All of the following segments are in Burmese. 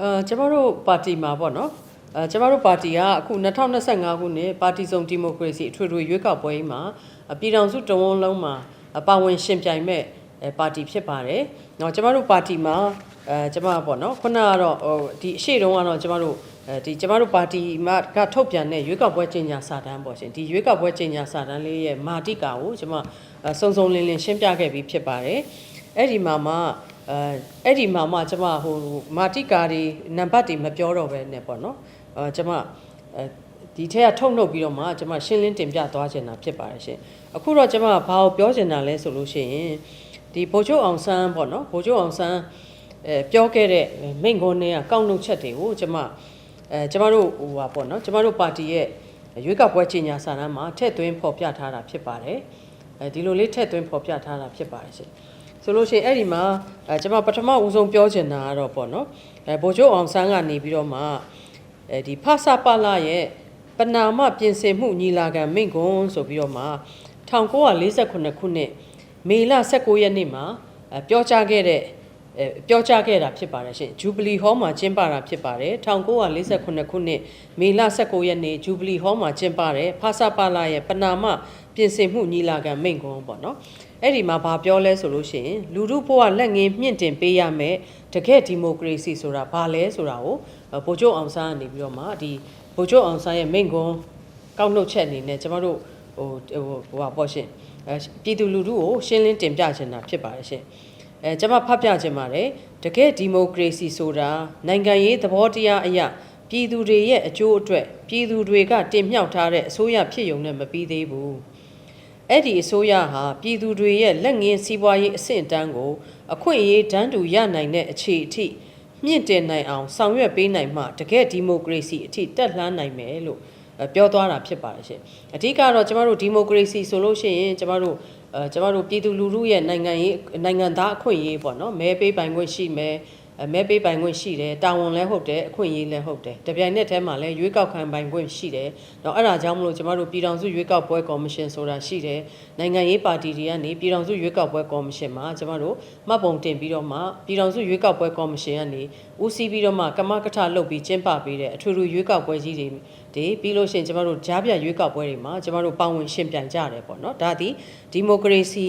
အဲကျမတို့ပါတီမှာပေါ့နော်အဲကျမတို့ပါတီကအခု2025ခုနှစ်ပါတီစုံဒီမိုကရေစီအထွေထွေရွေးကောက်ပွဲကြီးမှာအပြည်ထောင်စုတဝန်းလုံးမှာအပါဝင်ရှင်ပြိုင်မဲ့အဲပါတီဖြစ်ပါတယ်။နော်ကျမတို့ပါတီမှာအဲကျမပေါ့နော်ခုနကတော့ဟိုဒီအရှိတုန်းကတော့ကျမတို့အဲဒီကျမတို့ပါတီမှာကထုတ်ပြန်တဲ့ရွေးကောက်ပွဲကျင်းညာစာတမ်းပေါ့ရှင်ဒီရွေးကောက်ပွဲကျင်းညာစာတမ်းလေးရဲ့မာတိကာကိုကျမအဲစုံစုံလင်းလင်းရှင်းပြခဲ့ပြီးဖြစ်ပါတယ်။အဲ့ဒီမှာမှ အဲအဲ့ဒီမှာမှကျမဟိုမာတိကာတွေနံပါတ်တွေမပြောတော့ပဲနဲ့ပေါ့နော်အဲကျမအဲဒီထက်ကထုတ်နှုတ်ပြီးတော့မှကျမရှင်းလင်းတင်ပြသွားချင်တာဖြစ်ပါတယ်ရှင်အခုတော့ကျမဘာကိုပြောချင်တာလဲဆိုလို့ရှိရင်ဒီဗိုလ်ချုပ်အောင်ဆန်းပေါ့နော်ဗိုလ်ချုပ်အောင်ဆန်းအဲပြောခဲ့တဲ့မိန့်ခွန်းတွေကကောက်နှုတ်ချက်တွေကိုကျမအဲကျမတို့ဟိုပါပေါ့နော်ကျမတို့ပါတီရဲ့ရွေးကောက်ပွဲကြီးညာစာတမ်းမှာထည့်သွင်းဖော်ပြထားတာဖြစ်ပါတယ်အဲဒီလိုလေးထည့်သွင်းဖော်ပြထားတာဖြစ်ပါတယ်ရှင် ဆိုလို့ရှိရင်အဲ့ဒီမှာအဲကျွန်မပထမဦးဆုံးပြောချင်တာကတော့ပေါ့နော်အဲဗိုလ်ချုပ်အောင်ဆန်းကနေပြီးတော့မှအဲဒီဖဆပလာရဲ့ပနာမပြင်ဆင်မှုညီလာခံမိန့်ခွန်းဆိုပြီးတော့မှ1948ခုနှစ်မေလ19ရက်နေ့မှာအဲပြောကြားခဲ့တဲ့အဲပြောကြားခဲ့တာဖြစ်ပါတယ်ရှင်ဂျူဘလီဟောမှာကျင်းပတာဖြစ်ပါတယ်1948ခုနှစ်မေလ19ရက်နေ့ဂျူဘလီဟောမှာကျင်းပတဲ့ဖဆပလာရဲ့ပနာမ ပြင်ဆင်မှုညီလာခံမိန့်ခွန်းပေါ့နော်အဲ့ဒီမှာဘာပြောလဲဆိုလို့ရှိရင်လူမှုဘဝလက်ငင်းမြင့်တင်ပေးရမယ်တကယ့်ဒီမိုကရေစီဆိုတာဘာလဲဆိုတာကိုဗိုလ်ချုပ်အောင်ဆန်းကနေပြီးတော့မှဒီဗိုလ်ချုပ်အောင်ဆန်းရဲ့မိန့်ခွန်းကောက်နှုတ်ချက်အနေနဲ့ကျမတို့ဟိုဟိုဟိုပါပေါ့ရှင်အဲပြည်သူလူထုကိုရှင်းလင်းတင်ပြချင်တာဖြစ်ပါတယ်ရှင်အဲကျမဖတ်ပြချင်ပါတယ်တကယ့်ဒီမိုကရေစီဆိုတာနိုင်ငံရေးသဘောတရားအရာပြည်သူတွေရဲ့အကျိုးအတွက်ပြည်သူတွေကတင်မြှောက်ထားတဲ့အစိုးရဖြစ်ုံနဲ့မပြီးသေးဘူး အဲ့ဒီအစိုးရဟာပြည်သူတွေရဲ့လက်ငင်းစီးပွားရေးအဆင့်အတန်းကို အခွင့်အရေးတန်းတူရနိုင်တဲ့အခြေအထိမြင့်တင်နိုင်အောင်ဆောင်ရွက်ပေးနိုင်မှတကယ့်ဒီမိုကရေစီအထိတက်လှမ်းနိုင်မယ်လို့အဲပြောသွားတာဖြစ်ပါတယ်ရှင်အဓိကတော့ကျမတို့ဒီမိုကရေစီဆိုလို့ရှိရင်ကျမတို့အဲကျမတို့ပြည်သူလူထုရဲ့နိုင်ငံရေးနိုင်ငံသားအခွင့်အရေးပေါ့နော်မဲပေးပိုင်ခွင့်ရှိမယ် အဲမဲပေးပိုင်ခွင့်ရှိတယ်တာဝန်လည်းဟုတ်တယ်အခွင့်အရေးလည်းဟုတ်တယ်တပြိုင်နက်တည်းမှာလည်းရွေးကောက်ခံပိုင်ခွင့်ရှိတယ်တော့အဲ့ဒါကြောင့်မလို့ကျမတို့ပြည်ထောင်စုရွေးကောက်ပွဲကော်မရှင်ဆိုတာရှိတယ်နိုင်ငံရေးပါတီတွေကနေပြည်ထောင်စုရွေးကောက်ပွဲကော်မရှင်မှာကျမတို့မှတ်ပုံတင်ပြီးတော့မှပြည်ထောင်စုရွေးကောက်ပွဲကော်မရှင်ကနေဦးစီးပြီးတော့မှကမကထလုပ်ပြီးကျင်းပပေးတဲ့အထွေထွေရွေးကောက်ပွဲကြီးတွေဒီပြီးလို့ရှိရင်ကျမတို့ကြားပြရွေးကောက်ပွဲတွေမှာကျမတို့ပါဝင်ရှင်ပြိုင်ကြတယ်ပေါ့နော်ဒါသည်ဒီမိုကရေစီ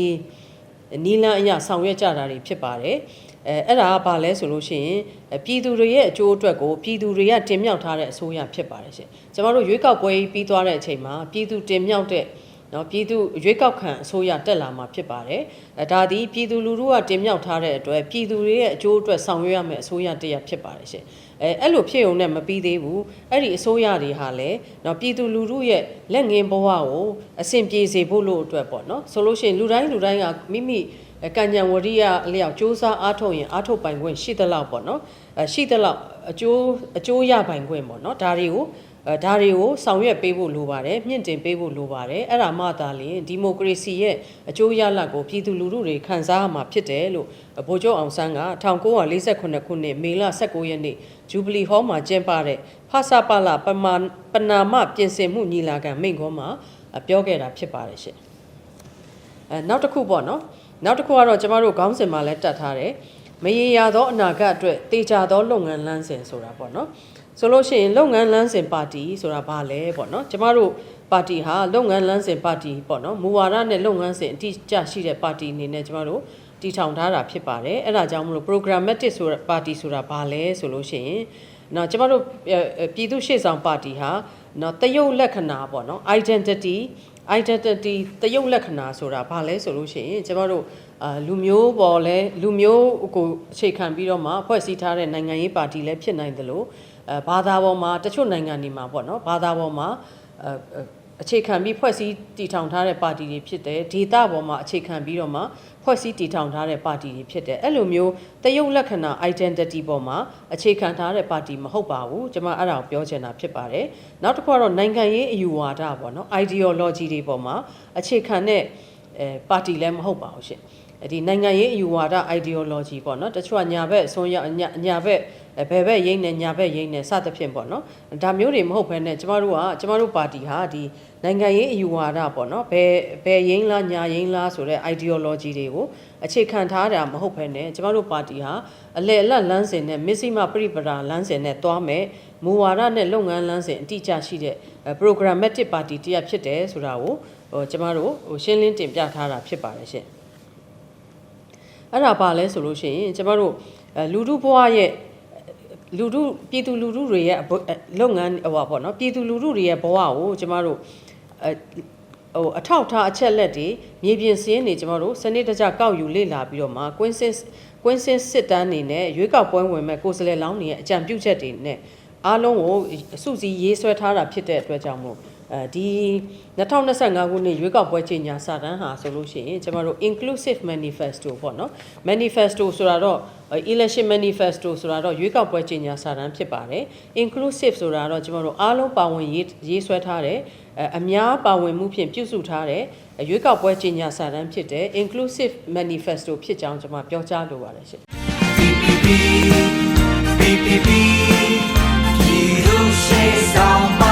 နီလန်းအရဆောင်ရွက်ကြတာတွေဖြစ်ပါတယ် အဲအဲ့ဒါကဘာလဲဆိုလို့ရှိရင်အဲပြည်သူတွေရဲ့အကျိုးအတွက်ကိုပြည်သူတွေကတင်မြှောက်ထားတဲ့အစိုးရဖြစ်ပါတယ်ရှင်ကျမတို့ရွေးကောက်ပွဲပြီးသွားတဲ့အချိန်မှာပြည်သူတင်မြှောက်တဲ့နော်ပြည်သူရွေးကောက်ခံအစိုးရတက်လာမှာဖြစ်ပါတယ်အဲဒါသည်ပြည်သူလူထုကတင်မြှောက်ထားတဲ့အတွက်ပြည်သူတွေရဲ့အကျိုးအတွက်ဆောင်ရွက်ရမယ့်အစိုးရတစ်ရပ်ဖြစ်ပါတယ်ရှင် အဲအဲ့လိုဖြစ်ုံနဲ့မပြီးသေးဘူးအဲ့ဒီအစိုးရတွေဟာလည်းနော်ပြည်သူလူထုရဲ့လက်ငင်းဘဝကိုအဆင်ပြေစေဖို့လို့အတွက်ပေါ့နော်ဆိုလို့ရှိရင်လူတိုင်းလူတိုင်းကမိမိအဲကံကြံဝရိယအလျောက်စ조사အားထုတ်ရင်အားထုတ်ပိုင်ခွင့်ရှိသလောက်ပေါ့နော်အဲရှိသလောက်အကျိုးအကျိုးရပိုင်ခွင့်ပေါ့နော်ဒါတွေကိုအဲ ဒါတွေကိုဆောင်ရွက်ပေးဖို့လိုပါတယ်မြင့်တင်ပေးဖို့လိုပါတယ်အဲ့ဒါမှသာလျှင်ဒီမိုကရေစီရဲ့အကျိုးရလဒ်ကိုပြည်သူလူထုတွေခံစားရမှာဖြစ်တယ်လို့ဗိုလ်ချုပ်အောင်ဆန်းက1948ခုနှစ်မေလ19ရက်နေ့ဂျူဘလီဟောမှာကျင်းပတဲ့ဖဆပလပမာပနာမပြင်ဆင်မှုညီလာခံမိန့်ခွန်းမှာပြောခဲ့တာဖြစ်ပါတယ်ရှင်အဲနောက်တစ်ခုပေါ့နော်နောက်တစ်ခုကတော့ကျမတို့ခေါင်းစဉ်မှာလည်းတက်ထားတယ်မရေရာသောအနာဂတ်အတွက်တေချာသောလုပ်ငန်းလမ်းစဉ်ဆိုတာပေါ့နော် ဆိုလို့ရှိရင်လုပ်ငန်းလမ်းစဉ်ပါတီဆိုတာဘာလဲပေါ့နော်ကျမတို့ပါတီဟာလုပ်ငန်းလမ်းစဉ်ပါတီပေါ့နော်မူဝါဒနဲ့လုပ်ငန်းစဉ်အတိအကျရှိတဲ့ပါတီအနေနဲ့ကျမတို့တည်ထောင်ထားတာဖြစ်ပါတယ်အဲ့ဒါကြောင့်မလို့ programmatic ဆိုတဲ့ပါတီဆိုတာဘာလဲဆိုလို့ရှိရင်နော်ကျမတို့ပြည်သူ့ရှေ့ဆောင်ပါတီဟာနော်တရုတ်လက္ခဏာပေါ့နော် identity identity တရုတ်လက္ခဏာဆိုတာဘာလဲဆိုလို့ရှိရင်ကျမတို့အာလူမျိုးပေါ်လဲလူမျိုးကိုအခြေခံပြီးတော့မှဖွဲ့စည်းထားတဲ့နိုင်ငံရေးပါတီလည်းဖြစ်နိုင်တယ်လို့အဲ ဘာသာပေါ်မှာတချို့နိုင်ငံတွေမှာပေါ့နော်ဘာသာပေါ်မှာအဲအခြေခံပြီးဖွဲ့စည်းတည်ထောင်ထားတဲ့ပါတီတွေဖြစ်တယ်ဒေတာပေါ်မှာအခြေခံပြီးတော့မှဖွဲ့စည်းတည်ထောင်ထားတဲ့ပါတီတွေဖြစ်တယ်အဲ့လိုမျိုးတရုတ်လက္ခဏာ identity ပေါ်မှာအခြေခံထားတဲ့ပါတီမဟုတ်ပါဘူးကျွန်မအဲ့ဒါကိုပြောချင်တာဖြစ်ပါတယ်နောက်တစ်ခုကတော့နိုင်ငံရေးအယူဝါဒပေါ့နော် ideology တွေပေါ်မှာအခြေခံတဲ့အဲပါတီလည်းမဟုတ်ပါဘူးရှင် ဒီနိုင်ငံရေးအယူဝါဒ ideology ပေါ့နော်တချို့ကညာဘက်အစွန်းရောက်ညာညာဘက်ဘယ်ဘက်ရိမ့်နေညာဘက်ရိမ့်နေစသဖြင့်ပေါ့နော်ဒါမျိုးတွေမဟုတ်ဘဲနဲ့ကျမတို့ကကျမတို့ပါတီဟာဒီနိုင်ငံရေးအယူဝါဒပေါ့နော်ဘယ်ဘယ်ရိမ့်လားညာရိမ့်လားဆိုတဲ့ ideology တွေကိုအခြေခံထားတာမဟုတ်ဘဲနဲ့ကျမတို့ပါတီဟာအလေအလတ်လမ်းစဉ်နဲ့မစ္စည်းမပရိပဒါလမ်းစဉ်နဲ့တွားမယ်မူဝါဒနဲ့လုပ်ငန်းလမ်းစဉ်အတိအကျရှိတဲ့ programmatic party တရက်ဖြစ်တယ်ဆိုတာကိုဟိုကျမတို့ဟိုရှင်းလင်းတင်ပြထားတာဖြစ်ပါတယ်ရှင် အဲ့ဒါပါလဲဆိုလို့ရှိရင်ကျမတို့အဲလူထုဘဝရဲ့လူထုပြည်သူလူထုတွေရဲ့အဘအဲလုပ်ငန်းဟိုပါပေါ့နော်ပြည်သူလူထုတွေရဲ့ဘဝကိုကျမတို့အဲဟိုအထောက်အထားအချက်လက်တွေမြေပြင်စည်းနေကျမတို့စနစ်တကျကောက်ယူလေ့လာပြီးတော့မှကွင်းစင်ကွင်းစင်စစ်တမ်းနေနဲ့ရွေးကောက်ပွဲဝင်မဲ့ကိုယ်စားလှယ်လောင်းတွေရဲ့အကြံပြုချက်တွေနဲ့အားလုံးကိုအစုစည်းရေးဆွဲထားတာဖြစ်တဲ့အတွက်ကြောင့်မို့ အဲဒီ2025ခုနှစ်ရွေးကောက်ပွဲကြေညာစာတမ်းဟာဆိုလို့ရှိရင်ကျမတို့ inclusive manifesto ပေါ့နော် manifesto ဆိုတာတော့ election manifesto ဆိုတာတော့ရွေးကောက်ပွဲကြေညာစာတမ်းဖြစ်ပါတယ် inclusive ဆိုတာတော့ကျမတို့အားလုံးပါဝင်ရေးရေးဆွဲထားတဲ့အများပါဝင်မှုဖြင့်ပြုစုထားတဲ့ရွေးကောက်ပွဲကြေညာစာတမ်းဖြစ်တဲ့ inclusive manifesto ဖြစ်ကြောင်းကျွန်မပြောကြားလိုပါတယ်ရှင် PPP PPP ပြည်သူရှေ့ဆောင်